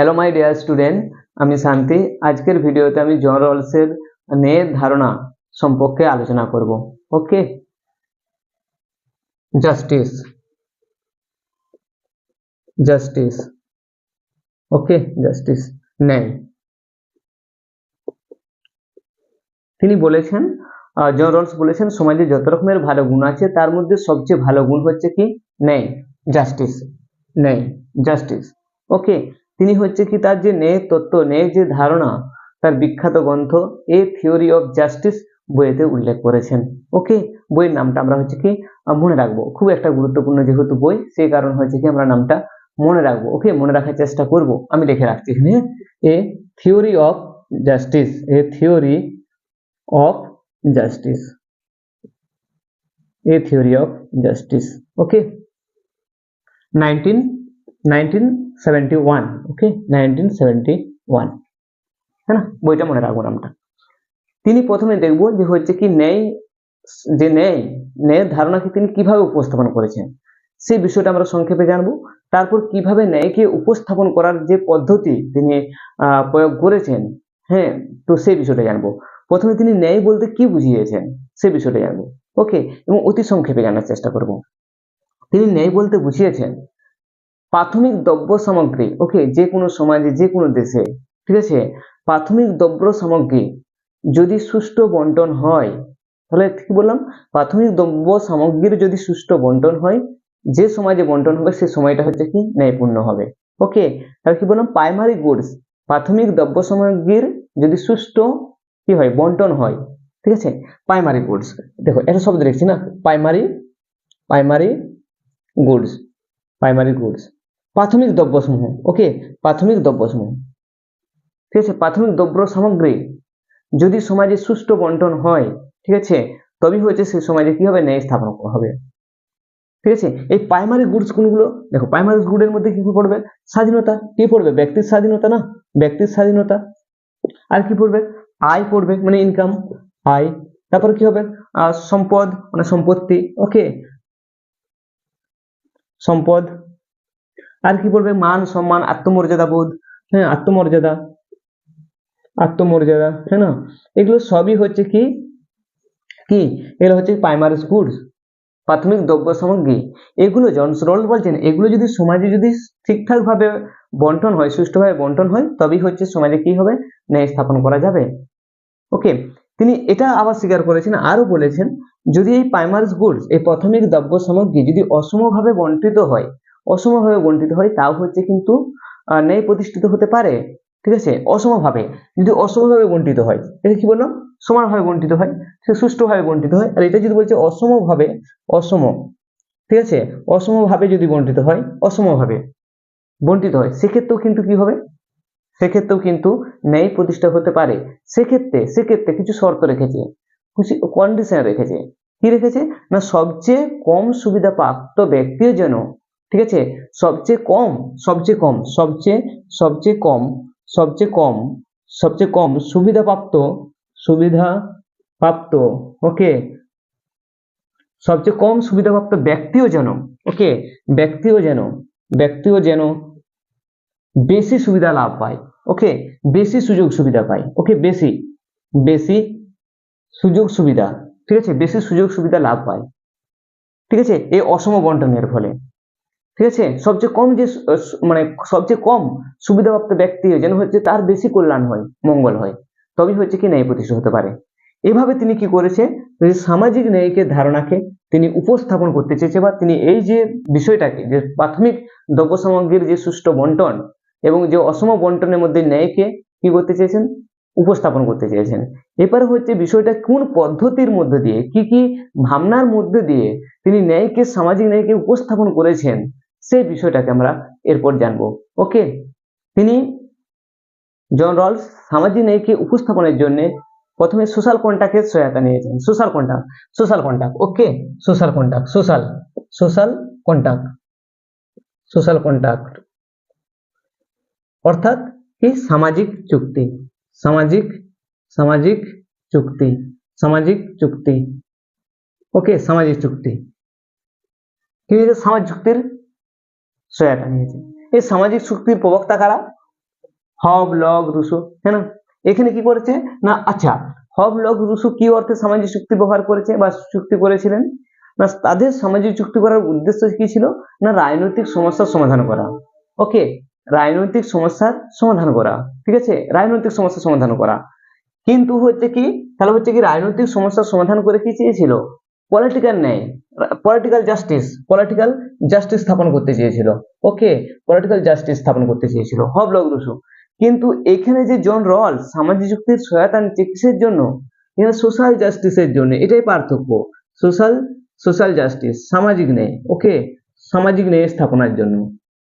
Hello my dear student আমি শান্তি। আজকের ভিডিওতে আমি জন রলসের ন্যায়ের ধারণা সম্পর্কে আলোচনা করব, okay? Justice justice okay justice ন্যায় তিনি বলেছেন জন রলস বলেছেন, সমাজে যত রকমের ভালো গুণ আছে, তার মধ্যে সবচেয়ে ভালো গুণ হচ্ছে কি? ন্যায় জাস্টিস ন্যায় জাস্টিস ওকে তিনি হচ্ছে কি তার যে ন্যায় তত্ত্ব, ন্যায় যে ধারণা, তার বিখ্যাত গ্রন্থ এ থিওরি অফ জাস্টিস বইয়েতে উল্লেখ করেছেন। ওকে বইয়ের নামটা আমরা হচ্ছে কি মনে রাখব। খুব একটা গুরুত্বপূর্ণ যেহেতু বই, সেই কারণ হচ্ছে কি আমরা নামটা মনে রাখব। ওকে মনে রাখার চেষ্টা করব। আমি লিখে রাখছি এখানে। A theory of justice a theory of justice a theory of justice okay nineteen nineteen seventy one okay nineteen seventy one হ্যাঁ বইটা মনে রাখব নামটা। তিনি প্রথমে দেখব যে হচ্ছে কি ন্যায়, যে ন্যায়, ন্যায়ের ধারণাকে তিনি কীভাবে উপস্থাপন করেছেন সেই বিষয়টা আমরা সংক্ষেপে জানব। তারপর কীভাবে ন্যায়কে উপস্থাপন করার যে পদ্ধতি তিনি প্রয়োগ করেছেন হ্যাঁ? তো সেই বিষয়টা জানব। প্রথমে তিনি ন্যায় বলতে কি বুঝিয়েছেন, সে বিষয়টা জানব ওকে এবং অতি সংক্ষেপে জানার চেষ্টা করব। তিনি ন্যায় বলতে বুঝিয়েছেন প্রাথমিক দ্রব্য সামগ্রী। ওকে, যে কোনো সমাজে, যে কোনো দেশে। ঠিক আছে? প্রাথমিক দ্রব্য সামগ্রী যদি সুষ্ঠু বন্টন হয়, তাহলে কি বললাম, প্রাথমিক দ্রব্য সামগ্রীর যদি সুষ্ঠু বন্টন হয়, যে সমাজে বন্টন হবে, সে সময়টা হচ্ছে কি? ন্যায়পূর্ণ হবে। ওকে? তাহলে কি বললাম? প্রাইমারি গুডস প্রাথমিক দ্রব্য সামগ্রীর যদি সুষ্ঠু কি হয়? বন্টন হয়। ঠিক আছে? প্রাইমারি গুডস দেখো এটা শব্দ লিখছি না? Primary primary goods primary goods প্রাথমিক দ্রব্যসমূহ, ওকে? প্রাথমিক দ্রব্যসমূহ। ঠিক আছে? প্রাথমিক দ্রব্য সামগ্রী, যদি সমাজে সুষ্ঠু বন্টন হয়, ঠিক আছে? তবেই হচ্ছে সেই সমাজে কি হবে ন্যায় স্থাপন হবে। ঠিক আছে? এই প্রাইমারি গুডস কোনগুলো? দেখো প্রাইমারি গুডের মধ্যে কি পড়বে? স্বাধীনতা। কি পড়বে? ব্যক্তির স্বাধীনতা না? ব্যক্তির স্বাধীনতা। আর কি পড়বে? আয় পড়বে মানে ইনকাম আয়। তারপর কি হবে? সম্পদ মানে সম্পত্তি, ওকে? সম্পদ আর কি পড়বে মান, সম্মান, আত্মমর্যাদা বোধ। হ্যাঁ আত্মমর্যাদা। আত্মমর্যাদা হ্যাঁ না? এগুলো সবই হচ্ছে কি? কি? এগুলো হচ্ছে প্রাইমারি স্কুলস প্রাথমিক দ্রব্য সামগ্রী। এগুলো জন রোল বলছেন, এগুলো যদি সমাজে যদি ঠিকঠাকভাবে বন্টন হয়, সুষ্ঠুভাবে বন্টন হয়, তবেই হচ্ছে সমাজে কি হবে? ন্যায় স্থাপন করা যাবে। ওকে তিনি এটা আবার স্বীকার করেছেন, আরও বলেছেন, যদি এই প্রাইমারি গুডস এই প্রাথমিক দ্রব্য সামগ্রী যদি অসমভাবে বন্টিত হয় অসমভাবে বন্টিত হয়, তাও হচ্ছে কিন্তু ন্যায় প্রতিষ্ঠিত হতে পারে, ঠিক আছে? অসমভাবে, যদি অসমভাবে বন্টিত হয়, এটা কি বললাম? সমানভাবে বন্টিত হয় সে সুষ্ঠুভাবে বন্টিত হয়। আর এটা যদি বলছে অসমভাবে, অসম, ঠিক আছে? অসমভাবে যদি বন্টিত হয়, অসমভাবে বন্টিত হয়, সেক্ষেত্রেও কিন্তু কি হবে? সেক্ষেত্রেও কিন্তু ন্যায় প্রতিষ্ঠা হতে পারে। সেক্ষেত্রে সেক্ষেত্রে কিছু শর্ত রেখেছে, কিছু কন্ডিশন রেখেছে। কি রেখেছে? না, সবচেয়ে কম সুবিধা প্রাপ্ত ব্যক্তিও যেন ঠিক আছে? সবচেয়ে কম সবচেয়ে কম, সবচেয়ে সবচেয়ে কম সবচেয়ে কম সবচেয়ে কম সুবিধা প্রাপ্ত সুবিধা প্রাপ্ত ওকে? সবচেয়ে কম সুবিধাপ্রাপ্ত ব্যক্তিও যেন, ওকে? ব্যক্তিও যেন ব্যক্তিও যেন বেশি সুবিধা লাভ পায়, ওকে? বেশি সুযোগ সুবিধা পায়, ওকে? বেশি বেশি সুযোগ সুবিধা, ঠিক আছে? বেশি সুযোগ সুবিধা লাভ পায়, ঠিক আছে? এই অসম বন্টনের ফলে। ঠিক আছে? সবচেয়ে কম যে মানে সবচেয়ে কম সুবিধাপ্রাপ্ত ব্যক্তি যেন হচ্ছে তার বেশি কল্যাণ হয়, মঙ্গল হয়। তবেই হচ্ছে কি ন্যায় প্রতিষ্ঠা হতে পারে। এভাবে তিনি কি করেছে? সামাজিক ন্যায়িকের ধারণাকে তিনি উপস্থাপন করতে চেয়েছে বা তিনি এই যে বিষয়টাকে, যে প্রাথমিক দ্রব্য সামগ্রীর যে সুষ্ঠু বন্টন এবং যে অসম বন্টনের মধ্যে ন্যায়কে কি করতে চেয়েছেন? উপস্থাপন করতে চেয়েছেন। এবার হচ্ছে বিষয়টা কোন পদ্ধতির মধ্যে দিয়ে, কি কি ভাবনার মধ্যে দিয়ে তিনি ন্যায়কে, সামাজিক ন্যায়কে উপস্থাপন করেছেন, সেই বিষয়টাকে আমরা এরপর জানব। ওকে তিনি জন রলস সামাজিক ন্যায়কে উপস্থাপনের জন্য প্রথমে সোশ্যাল কন্টাক্টের সহায়তা নিয়েছেন। Social contact social contact okay social contact, social social contact social contact. অর্থাৎ কি? সামাজিক চুক্তি। সামাজিক সামাজিক চুক্তি সামাজিক চুক্তি। ওকে সামাজিক চুক্তি। কি হয়েছে? সামাজিক চুক্তির সহায়তা নিয়েছে। এই সামাজিক চুক্তির প্রবক্তা কারা? হব, লগ, রুসো হ্যাঁ না? এখানে কি করেছে? না আচ্ছা হব, লগ, রুসো কি অর্থে সামাজিক চুক্তি ব্যবহার করেছে বা চুক্তি করেছিলেন? না, তাদের সামাজিক চুক্তি করার উদ্দেশ্য কি ছিল? না, রাজনৈতিক সমস্যার সমাধান করা। ওকে রাজনৈতিক সমস্যার সমাধান করা, ঠিক আছে? রাজনৈতিক সমস্যার সমাধান করা। কিন্তু হচ্ছে কি, তাহলে হচ্ছে কি রাজনৈতিক সমস্যার সমাধান করে কি চেয়েছিল? পলিটিক্যাল ন্যায় পলিটিক্যাল জাস্টিস পলিটিক্যাল জাস্টিস স্থাপন করতে চেয়েছিল। ওকে পলিটিক্যাল জাস্টিস স্থাপন করতে চেয়েছিল। হব লগ রুসো কিন্তু এখানে যে জন রল সামাজিক যুক্তির সহায়তা নিচ্ছে কিসের জন্য? এখানে সোশ্যাল জাস্টিসের জন্য। এটাই পার্থক্য। সোশ্যাল সোশ্যাল জাস্টিস সামাজিক ন্যায়। ওকে সামাজিক ন্যায় স্থাপনার জন্য।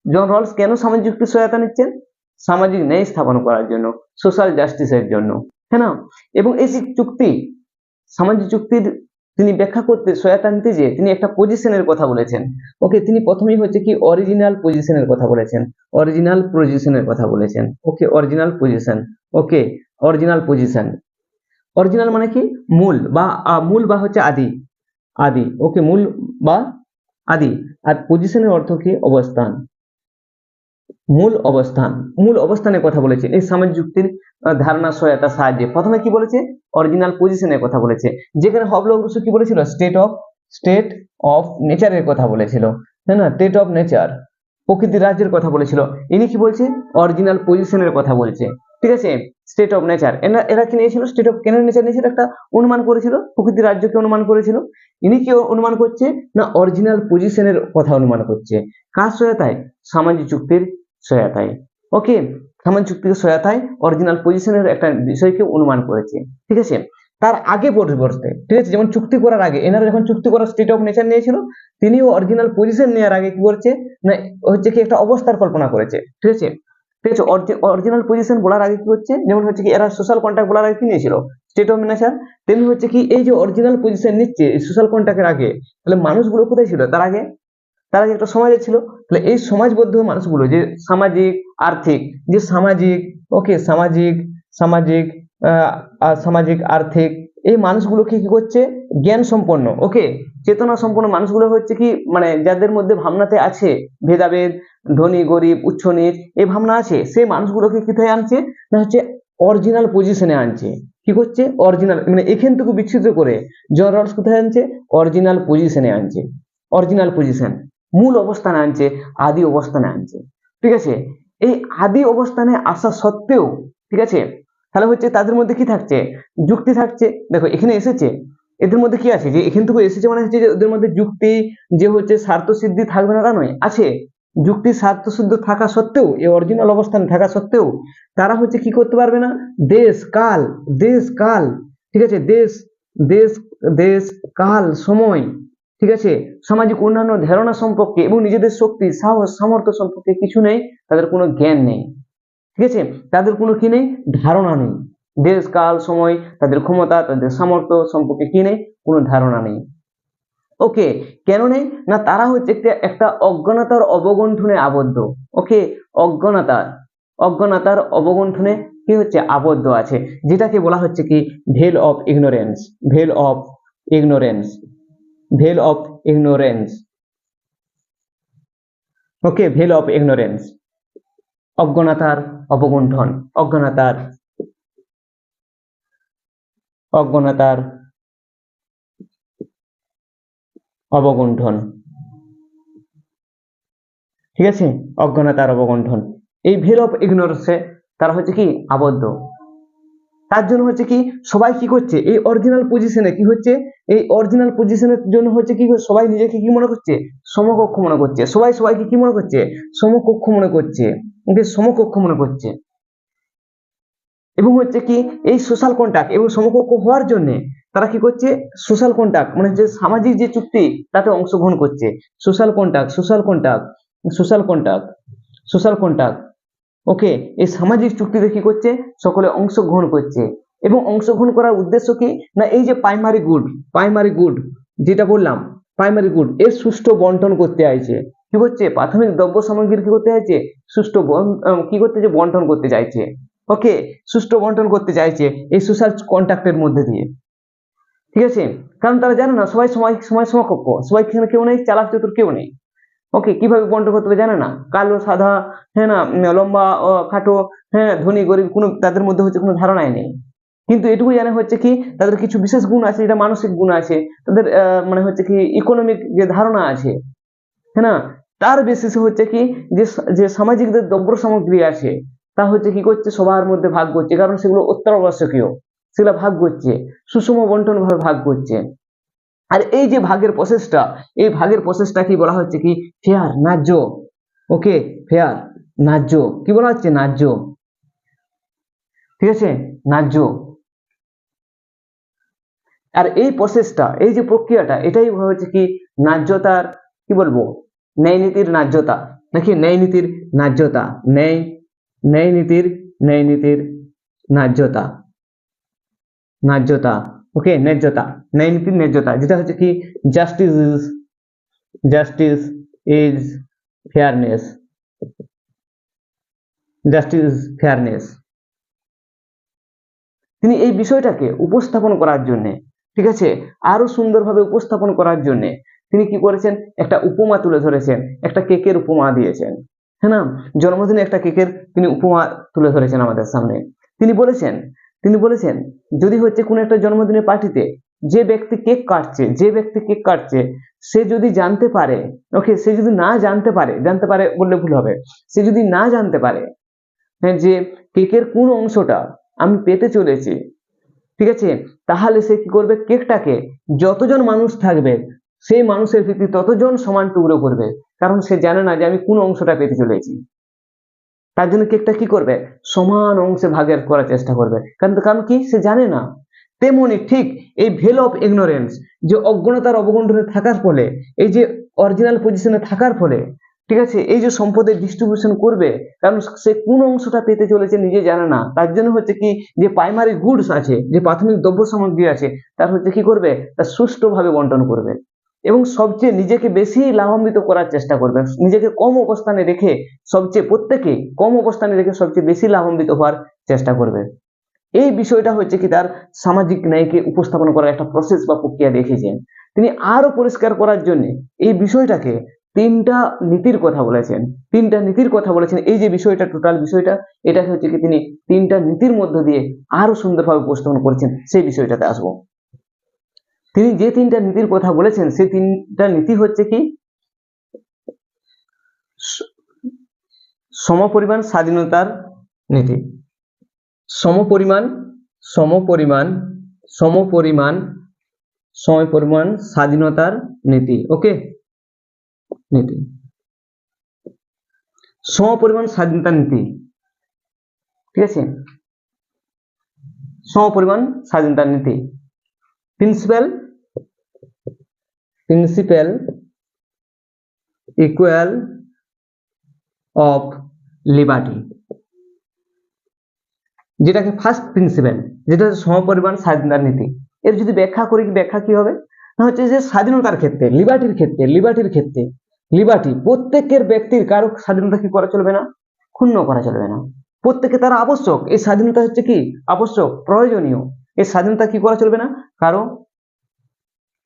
জন রলস কেন সামাজিক সহায়তা নিচ্ছেন? সামাজিক ন্যায় স্থাপন করার জন্য সোশ্যাল জাস্টিসের জন্য হ্যাঁ না? এবং এই চুক্তি, সামাজিক চুক্তির তিনি ব্যাখ্যা করতে সহায়তা নিতে যে তিনি একটা পজিশনের কথা বলেছেন। ওকে, তিনি প্রথমেই হচ্ছে কি অরিজিনাল পজিশনের কথা বলেছেন। অরিজিনাল পজিশনের কথা বলেছেন। Okay original position okay original position original মানে কি? মূল বা মূল বা হচ্ছে আদি। আদি। ওকে, মূল বা আদি। আর পজিশনের অর্থ কি? অবস্থান। মূল অবস্থান, মূল অবস্থানের কথা বলেছে। এই সামাজিক যুক্তির ধারণা সহায়তার সাহায্যে। প্রথমে কি বলেছে? অরিজিনাল পজিশনের কথা বলেছে। যেখানে হবলক রুসো কি বলেছিল? স্টেট অফ স্টেট অফ নেচারের কথা বলেছিল। তাই না? স্টেট অফ নেচার প্রকৃতির রাজ্যের কথা বলেছিল। ইনি কি বলছে? অরিজিনাল পজিশনের কথা বলছে। ঠিক আছে? স্টেট অফ নেচার এরা এরা কি নিয়েছিল? স্টেট অফ কেন নেচার নিয়েছিল? একটা অনুমান করেছিল। প্রকৃতির রাজ্যকে অনুমান করেছিল। ইনি কি অনুমান করছে? না অরিজিনাল পজিশনের কথা অনুমান করছে। কার সহায়তায়? সামাজিক চুক্তির সহায়তায় ওকে সামাজিক চুক্তির সহায়তায় অরিজিনাল পজিশনের একটা বিষয়কে অনুমান করেছে। ঠিক আছে? তার আগে পরিবর্তে, ঠিক আছে? যেমন চুক্তি করার আগে, এনারা যখন চুক্তি করার স্টেট অফ নেচার নিয়েছিল, তিনিও অরিজিনাল পজিশন নেওয়ার আগে কি করছে? না, হচ্ছে কি একটা অবস্থার কল্পনা করেছে। ঠিক আছে? ঠিক আছে অরিজিনাল পজিশন বলার আগে কি হচ্ছে? যেমন হচ্ছে কি, এরা সোশ্যাল কন্ট্যাক্ট বলার আগে কি নিয়েছিল? স্টেট অফ নেচার তেমনি হচ্ছে কি, এই যে অরিজিনাল পজিশন নিচ্ছে সোশ্যাল কন্ট্যাক্টের আগে, তাহলে মানুষগুলো কোথায় ছিল? তার আগে তার আগে একটা সমাজে ছিল, তাহলে এই সমাজবদ্ধ মানুষগুলো যে সামাজিক, আর্থিক, যে সামাজিক ওকে সামাজিক সামাজিক সামাজিক, আর্থিক, এই মানুষগুলোকে কি করছে? জ্ঞান সম্পন্ন ওকে চেতনা সম্পন্ন মানুষগুলো হচ্ছে কি মানে যাদের মধ্যে ভাবনাতে আছে, ভেদাভেদ, ধনী, গরিব, উচ্চ নিচ, এই ভাবনা আছে, সেই মানুষগুলোকে কোথায় আনছে? না হচ্ছে অরিজিনাল পজিশনে আনছে। কি করছে? অরিজিনাল মানে এখান থেকে বিচ্ছিন্ন করে জনরস কোথায় আনছে? অরিজিনাল পজিশনে আনছে। অরিজিনাল পজিশন মূল অবস্থানে আনছে, আদি অবস্থানে আনছে। ঠিক আছে? এই আদি অবস্থানে আসা সত্ত্বেও, ঠিক আছে? তাহলে হচ্ছে তাদের মধ্যে কি থাকছে? যুক্তি থাকছে। দেখো, এখানে এসেছে। এদের মধ্যে কি আছে? যে এখান থেকে এসেছে মানে হচ্ছে যে ওদের মধ্যে যুক্তি, যে হচ্ছে স্বার্থ সিদ্ধি থাকবে না তা নয়, আছে। যুক্তি স্বার্থ সিদ্ধ থাকা সত্ত্বেও, এই অরিজিনাল অবস্থানে থাকা সত্ত্বেও, তারা হচ্ছে কি করতে পারবে না? দেশ, কাল দেশ, কাল। ঠিক আছে? দেশ দেশ দেশ, কাল, সময়। ঠিক আছে? সামাজিক অন্যান্য ধারণা সম্পর্কে এবং নিজেদের শক্তি, সাহস, সামর্থ্য সম্পর্কে কিছু নেই, তাদের কোনো জ্ঞান নেই। ঠিক আছে? তাদের কোনো কি নেই? ধারণা নেই। দেশ, কাল, সময়, তাদের ক্ষমতা, তাদের সামর্থ্য সম্পর্কে কি নেই? কোনো ধারণা নেই। ওকে? কেন নেই? না, তারা হচ্ছে একটা একটা অজ্ঞানতার অবগণ্ঠনে আবদ্ধ। ওকে? অজ্ঞানতার অজ্ঞানতার অবগণ্ঠনে কি হচ্ছে? আবদ্ধ আছে। যেটাকে বলা হচ্ছে কি? Veil of ignorance. Veil of ignorance. Veil of ignorance. Okay, veil of ignorance. অজ্ঞানতার অবগুণ্ঠন, অজ্ঞানতার অজ্ঞানতার অবগুণ্ঠন। ঠিক আছে? অজ্ঞানতার অবগুণ্ঠন। এই ভেল অফ ইগনোরেন্সে তারা হচ্ছে কি? আবদ্ধ। তার জন্য হচ্ছে কি সবাই কি করছে? এই অরিজিনাল পজিশনে কি হচ্ছে? এই অরিজিনাল পজিশনের জন্য হচ্ছে কি সবাই নিজেকে কি মনে করছে? সমকক্ষ মনে করছে। সবাই সবাইকে কি মনে করছে? সমকক্ষ মনে করছে। সমকক্ষ মনে করছে। এবং হচ্ছে কি এই সোশ্যাল কন্ট্যাক্ট এবং সমকক্ষ হওয়ার জন্য তারা কি করছে? সোশ্যাল কন্ট্যাক্ট মানে যে সামাজিক যে চুক্তি, তাতে অংশগ্রহণ করছে। Social contact social contact social contact social contact okay এই সামাজিক চুক্তিতে কি করছে? সকলে অংশগ্রহণ করছে। এবং অংশগ্রহণ করার উদ্দেশ্য কি? না, এই যে প্রাইমারি গুড প্রাইমারি গুড যেটা বললাম প্রাইমারি গুড এর সুষ্ঠু বন্টন করতে চাইছে কি করছে? প্রাথমিক দ্রব্য সামগ্রীর কি করতে চাইছে সুষ্ঠু কি করতে চাইছে বন্টন করতে চাইছে। ওকে সুষ্ঠু বন্টন করতে চাইছে এই সোশ্যাল কন্ট্যাক্টের মধ্যে দিয়ে। ঠিক আছে? কারণ তারা জানে না, সবাই সময় সময় সমকক্ষ সবাই কেউ নেই, চালাক চতুর কেউ নেই। ওকে কীভাবে বন্টন করতে হবে জানে না? কালো, সাদা হ্যাঁ না লম্বা খাটো হ্যাঁ ধনী, গরিব, কোনো, তাদের মধ্যে হচ্ছে কোনো ধারণাই নেই। কিন্তু এটুকু জানে হচ্ছে কি, তাদের কিছু বিশেষ গুণ আছে, যেটা মানসিক গুণ আছে, তাদের মানে হচ্ছে কি ইকোনমিক যে ধারণা আছে হ্যাঁ না? তার বেসিসে হচ্ছে কি, যে যে সামাজিক যে দ্রব্য সামগ্রী আছে, তা হচ্ছে কি করছে, সবার মধ্যে ভাগ করছে, কারণ সেগুলো অত্যাবশ্যকীয়। সেগুলো ভাগ করছে, সুষম বন্টন ভাবে ভাগ করছে। আর এই যে ভাগের প্রসেসটা এই ভাগের প্রসেসটা কি বলা হচ্ছে কি? ফেয়ার ন্যায্য। ওকে ফেয়ার ন্যায্য। কি বলা হচ্ছে? ন্যায্য। ঠিক আছে? ন্যায্য। আর এই প্রসেসটা এই যে প্রক্রিয়াটা, এটাই হচ্ছে কি? ন্যায্যতার, কি বলব? ন্যায় নীতির ন্যায্যতা। নাকি ন্যায় নীতির ন্যায্যতা? ন্যায় ন্যায় নীতির ন্যায় নীতির ন্যায্যতা। ন্যায্যতা। ওকে ন্যায্যতা। ন্যায় নীতির ন্যায্যতা, যেটা হচ্ছে কি justice is justice is fairness justice fairness তিনি এই বিষয়টাকে উপস্থাপন করার জন্য, ঠিক আছে, আরও সুন্দরভাবে উপস্থাপন করার জন্য তিনি কি করেছেন? একটা উপমা তুলে ধরেছেন, একটা কেকের উপমা দিয়েছেন। হ্যাঁ না? জন্মদিনে একটা কেকের তিনি উপমা তুলে ধরেছেন আমাদের সামনে। তিনি বলেছেন তিনি বলেছেন, যদি হচ্ছে কোনো একটা জন্মদিনের পার্টিতে যে ব্যক্তি কেক কাটছে, যে ব্যক্তি কেক কাটছে, সে যদি জানতে পারে, ওকে, সে যদি না জানতে পারে জানতে পারে বললে ভুল হবে, সে যদি না জানতে পারে হ্যাঁ যে কেকের কোন অংশটা আমি পেতে চলেছি, ঠিক আছে, তাহলে সে কি করবে? কেকটাকে যতজন মানুষ থাকবে, সেই মানুষের ভিত্তি ততজন সমান টুকরো করবে, কারণ সে জানে না যে আমি কোন অংশটা পেতে চলেছি। তার জন্য কেকটা কি করবে? সমান অংশে ভাগের করার চেষ্টা করবে। কারণ কারণ কি? সে জানে না। তেমনি ঠিক এই ভেল অফ ইগনোরেন্স যে অজ্ঞতার অবগুণ্ঠনে থাকার ফলে, এই যে অরিজিনাল পজিশনে থাকার ফলে, ঠিক আছে? এই যে সম্পদের ডিস্ট্রিবিউশন করবে, কারণ সে কোন অংশটা পেতে চলেছে নিজে জানে না। তার জন্য হচ্ছে কি? যে প্রাইমারি গুডস আছে, যে প্রাথমিক দ্রব্য সামগ্রী আছে, তার হচ্ছে কি করবে? তার সুষ্ঠুভাবে বন্টন করবে। এবং সবচেয়ে নিজেকে বেশি লাভান্বিত করার চেষ্টা করবেন। নিজেকে কম অবস্থানে রেখে সবচেয়ে, প্রত্যেকে কম অবস্থানে রেখে সবচেয়ে বেশি লাভান্বিত হওয়ার চেষ্টা করবেন। এই বিষয়টা হচ্ছে কি তার সামাজিক ন্যায়কে উপস্থাপন করার একটা প্রসেস বা প্রক্রিয়া দেখেছেন তিনি আরও পরিষ্কার করার জন্য এই বিষয়টাকে তিনটা নীতির কথা বলেছেন। তিনটা নীতির কথা বলেছেন। এই যে বিষয়টা টোটাল বিষয়টা, এটাকে হচ্ছে কি তিনি তিনটা নীতির মধ্য দিয়ে আরও সুন্দরভাবে উপস্থাপন করেছেন। সেই বিষয়টাতে আসব। তিনি যে তিনটা নীতির কথা বলেছেন, সেই তিনটা নীতি হচ্ছে কি? সমপরিমাণ স্বাধীনতার নীতি। সমপরিমাণ সমপরিমাণ সমপরিমাণ সমপরিমাণ স্বাধীনতার নীতি, ওকে? নীতি। সমপরিমাণ স্বাধীনতার নীতি। ঠিক আছে? সমপরিমাণ স্বাধীনতার নীতি। Principle principle equal of liberty, যেটাকে ফার্স্ট প্রিন্সিপাল যেটা হচ্ছে সমপরিমাণ স্বাধীনতার নীতি। এর যদি ব্যাখ্যা করি, ব্যাখ্যা কি হবে? না হচ্ছে যে স্বাধীনতার ক্ষেত্রে, লিবার্টির ক্ষেত্রে লিবার্টির ক্ষেত্রে, লিবার্টি প্রত্যেকের ব্যক্তির কারও স্বাধীনতা কি করা চলবে না? ক্ষুণ্ণ করা চলবে না। প্রত্যেকে তারা আবশ্যক। এই স্বাধীনতা হচ্ছে কি? আবশ্যক, প্রয়োজনীয়। এই স্বাধীনতা কি করা চলবে না? কারও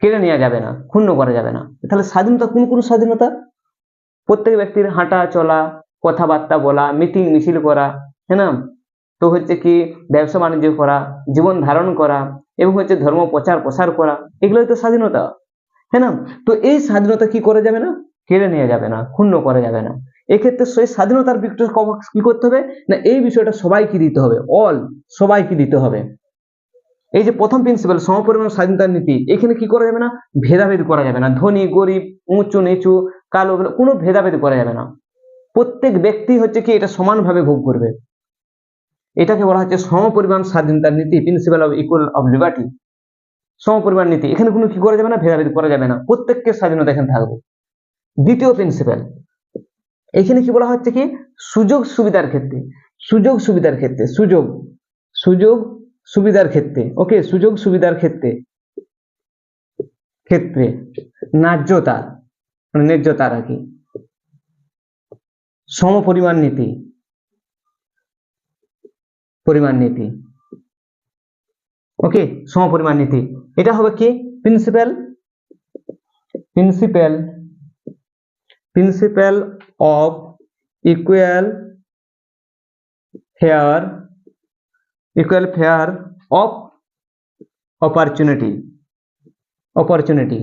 কেড়ে নেওয়া যাবে না ক্ষুণ্ণ করা যাবে না। তাহলে স্বাধীনতা কোন কোন স্বাধীনতা? প্রত্যেক ব্যক্তির হাঁটা চলা কথাবার্তা বলা মিটিং মিছিল করা হ্যাঁ না? তো হচ্ছে কি ব্যবসা বাণিজ্য করা জীবন ধারণ করা এবং হচ্ছে ধর্ম প্রচার প্রসার করা এগুলোই তো স্বাধীনতা। হ্যাঁ না? তো এই স্বাধীনতা কি করা যাবে না? কেড়ে নেওয়া যাবে না ক্ষুণ্ণ করা যাবে না। এক্ষেত্রে সেই স্বাধীনতার বিক্রয় কি করতে হবে? না এই বিষয়টা সবাইকে দিতে হবে অল সবাইকে দিতে হবে। এই যে প্রথম প্রিন্সিপাল সমপরিমাণ স্বাধীনতার নীতি, এখানে কি করা যাবে না? ভেদাভেদ করা যাবে না। ধনী, গরিব, উঁচু, নিচু, কালো কোনো ভেদাভেদ করা যাবে না। প্রত্যেক ব্যক্তি হচ্ছে কি এটা সমানভাবে ভোগ করবে। এটাকে বলা হচ্ছে সমপরিমাণ স্বাধীনতার নীতি principle of equal of liberty সমপরিমাণ নীতি, এখানে কোনো কি করা যাবে না? ভেদাভেদ করা যাবে না। প্রত্যেককে স্বাধীনতা এখানে থাকবে। দ্বিতীয় প্রিন্সিপাল এখানে কি বলা হচ্ছে কি? সুযোগ সুবিধার ক্ষেত্রে, সুযোগ সুবিধার ক্ষেত্রে, সুযোগ সুযোগ সুবিধার ক্ষেত্রে ওকে সুযোগ সুবিধার ক্ষেত্রে ক্ষেত্রে ন্যায্যতা মানে ন্যায্যতা আর কি সমপরিমাণ নীতি, পরিমাণ নীতি ওকে সমপরিমাণ নীতি। এটা হবে কি? Principle principle principle of equal fair equal fair of opportunity opportunity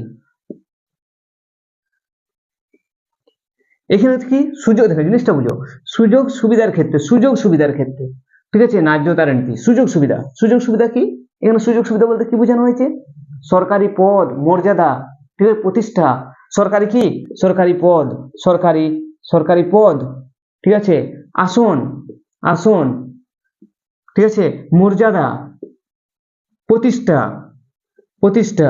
এখানে কি সুযোগ, দেখো জিনিসটা বুঝো। সুযোগ সুবিধার ক্ষেত্রে, সুযোগ সুবিধার ক্ষেত্রে, ঠিক আছে? ন্যায্যতার নীতি, সুযোগ সুবিধা। সুযোগ সুবিধা কি? এখানে সুযোগ সুবিধা বলতে কি বোঝানো হয়েছে? সরকারি পদ, মর্যাদা, ঠিক আছে? প্রতিষ্ঠা। সরকারি কি? সরকারি পদ। সরকারি সরকারি পদ, ঠিক আছে? আসন আসন। ঠিক আছে? মর্যাদা, প্রতিষ্ঠা প্রতিষ্ঠা।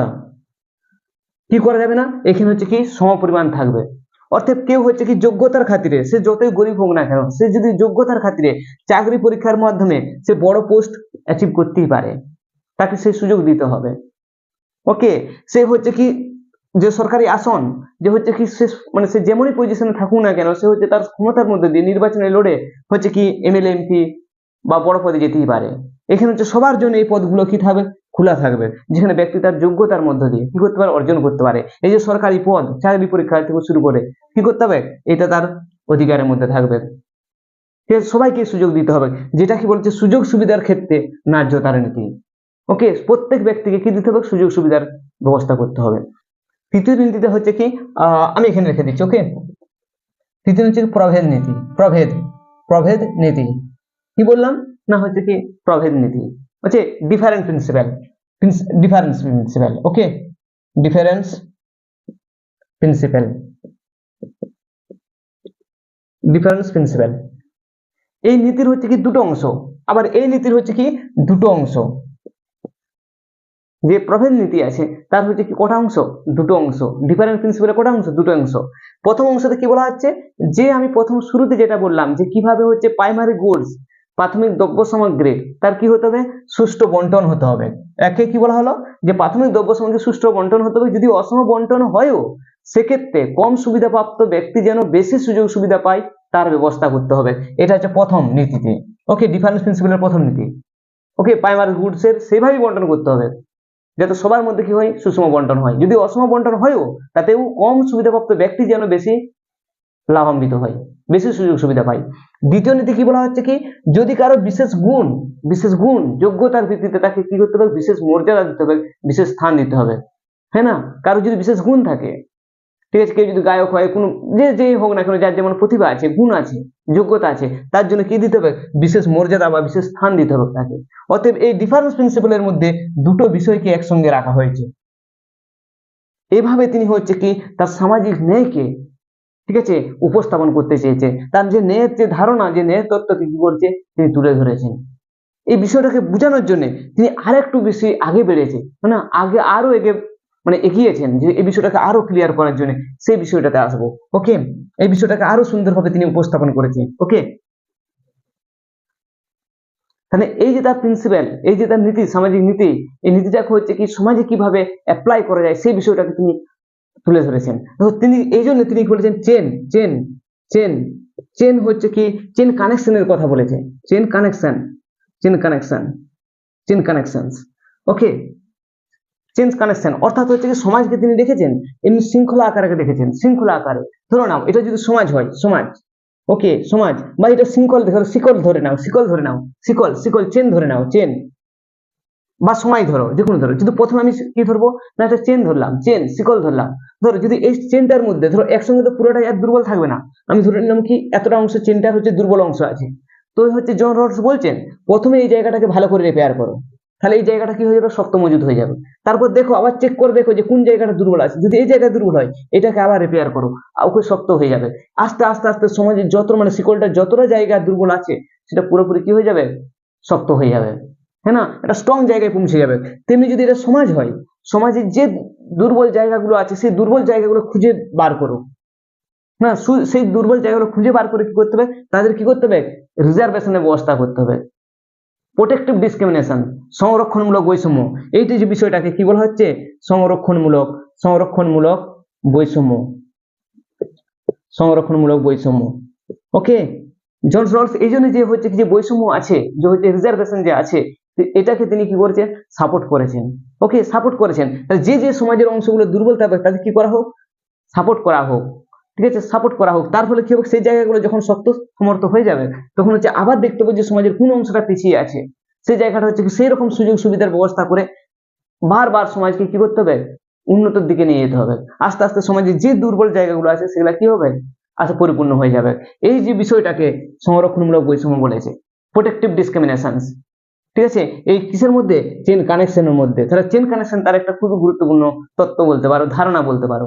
কি করা যাবে না? এখানে হচ্ছে কি সমপরিমাণ থাকবে। অর্থাৎ কেউ হচ্ছে কি যোগ্যতার খাতিরে, সে যতই গরিব হোক না কেন, সে যদি যোগ্যতার খাতিরে চাকরি পরীক্ষার মাধ্যমে সে বড় পোস্ট অ্যাচিভ করতেই পারে, তাকে সেই সুযোগ দিতে হবে। ওকে? সে হচ্ছে কি যে সরকারি আসন, যে হচ্ছে কি সে মানে সে যেমনই পজিশনে থাকুক না কেন, সে হচ্ছে তার ক্ষমতার মধ্যে দিয়ে নির্বাচনে লড়ে হচ্ছে কি এমএলএ এমপি বা বড় পদে যেতেই পারে। এখানে হচ্ছে সবার জন্য এই পদগুলো কি থাকবে? খোলা থাকবে। যেখানে ব্যক্তি তার যোগ্যতার মধ্য দিয়ে কি করতে পারে? অর্জন করতে পারে। এই যে সরকারি পদ, চাকরি পরীক্ষা থেকে শুরু করে কি করতে হবে? এটা তার অধিকারের মধ্যে থাকবে। সবাইকে সুযোগ দিতে হবে। যেটা কি বলছে? সুযোগ সুবিধার ক্ষেত্রে ন্যায্যতার নীতি। ওকে, প্রত্যেক ব্যক্তিকে কি দিতে হবে? সুযোগ সুবিধার ব্যবস্থা করতে হবে। তৃতীয় নীতিতে হচ্ছে কি? আমি এখানে রেখে দিচ্ছি, ওকে? তৃতীয় কি? প্রভেদ নীতি। প্রভেদ প্রভেদ নীতি। কি বললাম? না, হচ্ছে কি প্রভেদ নীতি। হচ্ছে different principle difference principle okay difference principle difference principle এই নীতির হচ্ছে কি দুটো অংশ। আবার এই নীতির হচ্ছে কি দুটো অংশ। যে প্রভেদ নীতি আছে, তার হচ্ছে কি কটা অংশ? দুটো অংশ। ডিফারেন্ট প্রিন্সিপালের কটা অংশ? দুটো অংশ। প্রথম অংশতে কি বলা হচ্ছে? যে আমি প্রথম শুরুতে যেটা বললাম, যে কীভাবে হচ্ছে প্রাইমারি গুডস প্রাথমিক দ্রব্য সামগ্রী, তার কি হতে হবে? সুষ্ঠু বন্টন হতে হবে। একে কি বলা হলো? যে প্রাথমিক দ্রব্য সামগ্রী সুষ্ঠু বন্টন হতে হবে। যদি অসম বন্টন হয়ও, সেক্ষেত্রে কম সুবিধাপ্রাপ্ত ব্যক্তি যেন বেশি সুযোগ সুবিধা পায়, তার ব্যবস্থা করতে হবে। এটা হচ্ছে প্রথম নীতিতে। ওকে ডিফারেন্স প্রিন্সিপালের প্রথম নীতি। ওকে প্রাইমারি গুডসের সেভাবেই বন্টন করতে হবে। যাতে সবার মধ্যে কি হয়? সুষম বন্টন হয়। যদি অসম বন্টন হয়ও, তাতেও কম সুবিধাপ্রাপ্ত ব্যক্তি যেন বেশি লাভান্বিত হয় বেশি সুযোগ সুবিধা পায়। দ্বিতীয় নীতি কি বলা হচ্ছে কি? যদি কারও বিশেষ গুণ বিশেষ গুণ, যোগ্যতার ভিত্তিতে তাকে কি করতে হবে? বিশেষ মর্যাদা দিতে হবে, বিশেষ স্থান দিতে হবে। হ্যাঁ না? কারও যদি বিশেষ গুণ থাকে, ঠিক আছে, কেউ যদি গায়ক হয়, কোনো, যে যে হোক না কেন, যার যেমন প্রতিভা আছে, গুণ আছে, যোগ্যতা আছে, তার জন্য কি দিতে হবে? বিশেষ মর্যাদা বা বিশেষ স্থান দিতে হবে তাকে। অতএব এই ডিফারেন্স প্রিন্সিপালের মধ্যে দুটো বিষয়কে একসঙ্গে রাখা হয়েছে। এভাবে তিনি হচ্ছে কি? তার সামাজিক ন্যায়কে ঠিক আছে? উপস্থাপন করতে চেয়েছে। তার যে ন্যায়ের যে ধারণা, যে ন্যায় তত্ত্বকে কি করছে, তিনি তুলে ধরেছেন। এই বিষয়টাকে বোঝানোর জন্য তিনি আরেকটু বেশি আগে বেড়েছে। মানে আগে আরও এগে মানে এগিয়েছেন যে এই বিষয়টাকে আরও ক্লিয়ার করার জন্য সেই বিষয়টাতে আসব। ওকে এই বিষয়টাকে আরও সুন্দরভাবে তিনি উপস্থাপন করেছেন। ওকে তাহলে এই যে তার প্রিন্সিপাল এই যে তার নীতি, সামাজিক নীতি, এই নীতিটাকে হচ্ছে কি, সমাজে কীভাবে অ্যাপ্লাই করা যায়, সেই বিষয়টাকে তিনি তুলে ধরেছেন। তিনি, এই জন্য তিনি বলেছেন? চেন চেন চেন চেন হচ্ছে কি? চেন কানেকশনের কথা বলেছে। Chain connection chain connection, chain connections. Okay change connection, অর্থাৎ হচ্ছে কি সমাজকে তিনি দেখেছেন, এমনি শৃঙ্খলা আকারে দেখেছেন, শৃঙ্খলা আকারে। ধরো নাও, এটা যদি সমাজ হয়, সমাজ, ওকে, সমাজ, বা এটা শৃঙ্খল ধরো, শিকল ধরে নাও, শিকল ধরে নাও, শিকল শিকল, চেন ধরে নাও, চেন। বা সময় ধরো যে কোনো ধরো, যদি প্রথমে আমি কি ধরবো? না, একটা চেন ধরলাম চেন শিকল ধরলাম। ধরো, যদি এই চেনটার মধ্যে, ধরো, একসঙ্গে তো পুরোটাই আর দুর্বল থাকবে না। আমি ধরে নিলাম কি, এতটা অংশ চেনটার হচ্ছে দুর্বল অংশ আছে। তো হচ্ছে জন রডস বলছেন, প্রথমে এই জায়গাটাকে ভালো করে রিপেয়ার করো। তাহলে এই জায়গাটা কি হয়ে যাবে? শক্ত মজুদ হয়ে যাবে। তারপর দেখো, আবার চেক করে দেখো যে কোন জায়গাটা দুর্বল আছে। যদি এই জায়গায় দুর্বল হয়, এটাকে আবার রিপেয়ার করো। ওকে শক্ত হয়ে যাবে। আস্তে আস্তে আস্তে সমাজের যত মানে শিকলটা যতটা জায়গা দুর্বল আছে, সেটা পুরোপুরি কি হয়ে যাবে? শক্ত হয়ে যাবে। হ্যাঁ না? এটা স্ট্রং জায়গায় পৌঁছে যাবে। তেমনি যদি এটা সমাজ হয়, সমাজের যে দুর্বল জায়গাগুলো আছে, সেই দুর্বল জায়গাগুলো খুঁজে বার করো। না সেই দুর্বল জায়গাগুলো খুঁজে বার করে কি করতে হবে? তাদের কি করতে হবে? রিজার্ভেশনের ব্যবস্থা করতে হবে। প্রোটেক্টিভ ডিসক্রিমিনেশন সংরক্ষণমূলক বৈষম্য। এইটি যে বিষয়টাকে কি বলা হচ্ছে? সংরক্ষণমূলক সংরক্ষণমূলক বৈষম্য। সংরক্ষণমূলক বৈষম্য। ওকে জন রলস এই জন্য যে হচ্ছে যে বৈষম্য আছে, যে হচ্ছে রিজার্ভেশন যে আছে এটাকে তিনি কি করেছেন? সাপোর্ট করেছেন। ওকে সাপোর্ট করেছেন। যে যে সমাজের অংশগুলো দুর্বল থাকবে, তাদের কি করা হোক? সাপোর্ট করা হোক। ঠিক আছে? সাপোর্ট করা হোক। তার ফলে কি হবে? সেই জায়গাগুলো যখন শক্ত সমর্থ হয়ে যাবে, তখন হচ্ছে আবার দেখতে হবে যে সমাজের কোন অংশটা পিছিয়ে আছে। সেই জায়গাটা হচ্ছে সেই রকম সুযোগ সুবিধার ব্যবস্থা করে বারবার সমাজকে কি করতে হবে? উন্নতির দিকে নিয়ে যেতে হবে। আস্তে আস্তে সমাজের যে দুর্বল জায়গাগুলো আছে, সেগুলা কি হবে? আচ্ছা পরিপূর্ণ হয়ে যাবে। এই যে বিষয়টাকে সংরক্ষণমূলক বৈষম্য বলেছে। প্রোটেক্টিভ ডিসক্রিমিনেশনস ঠিক আছে? এই কিসের মধ্যে? চেন কানেকশনের মধ্যে। তাহলে চেন কানেকশন তার একটা খুবই গুরুত্বপূর্ণ তত্ত্ব বলতে পারো, ধারণা বলতে পারো।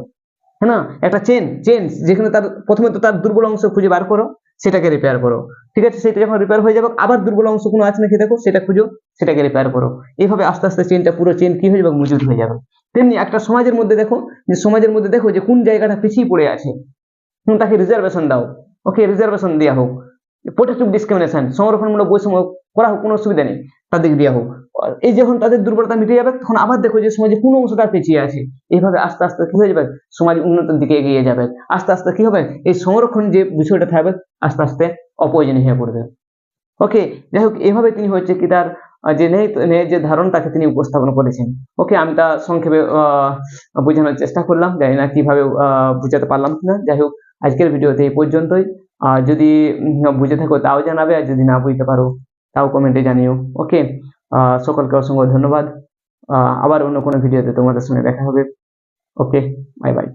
হ্যাঁ না? একটা চেন চেন যেখানে তার প্রথমে তো তার দুর্বল অংশ খুঁজে বার করো, সেটাকে রিপেয়ার করো। ঠিক আছে? সেটা যখন রিপেয়ার হয়ে যাবে, আবার দুর্বল অংশ কোনো আছে নাকি দেখো? সেটা খুঁজো, সেটাকে রিপেয়ার করো। এইভাবে আস্তে আস্তে চেনটা পুরো চেন কি হয়ে যাবে? মজুদ হয়ে যাবে। তেমনি একটা সমাজের মধ্যে দেখো, যে সমাজের মধ্যে দেখো যে কোন জায়গাটা পিছিয়ে পড়ে আছে। তাকে রিজার্ভেশন দাও। ওকে রিজার্ভেশন দেওয়া হোক। প্রোটেক্টিভ ডিসক্রিমিনেশন সংরক্ষণমূলক বৈষম্য করা হোক, কোনো অসুবিধা নেই, তাদের দেওয়া হোক। এই যখন তাদের দুর্বলতা মিটে যাবে, তখন আবার দেখো যে সমাজে কোন অংশটা পিছিয়ে আছে। এইভাবে আস্তে আস্তে কি হয়ে যাবে? সমাজ উন্নতির দিকে এগিয়ে যাবে। আস্তে আস্তে কি হবে? এই সংরক্ষণ যে বিষয়টা থাকবে, আস্তে আস্তে অপ্রয়োজনীয় হয়ে পড়বে। ওকে, যাই হোক, এভাবে তিনি হচ্ছে কি তার যে নেই যে ধারণ, তাকে তিনি উপস্থাপন করেছেন। ওকে, আমি তা সংক্ষেপে বোঝানোর চেষ্টা করলাম। জানি না কীভাবে বুঝাতে পারলাম কিনা যাই হোক, আজকের ভিডিওতে এই পর্যন্তই। যদি বুঝে থাকো, তাও জানাবে। আর যদি না বুঝতে পারো তাও কমেন্টে জানিও। ওকে সকলকে অসংখ্য ধন্যবাদ। আবার অন্য কোনো ভিডিওতে তোমাদের সঙ্গে দেখা হবে। Okay bye bye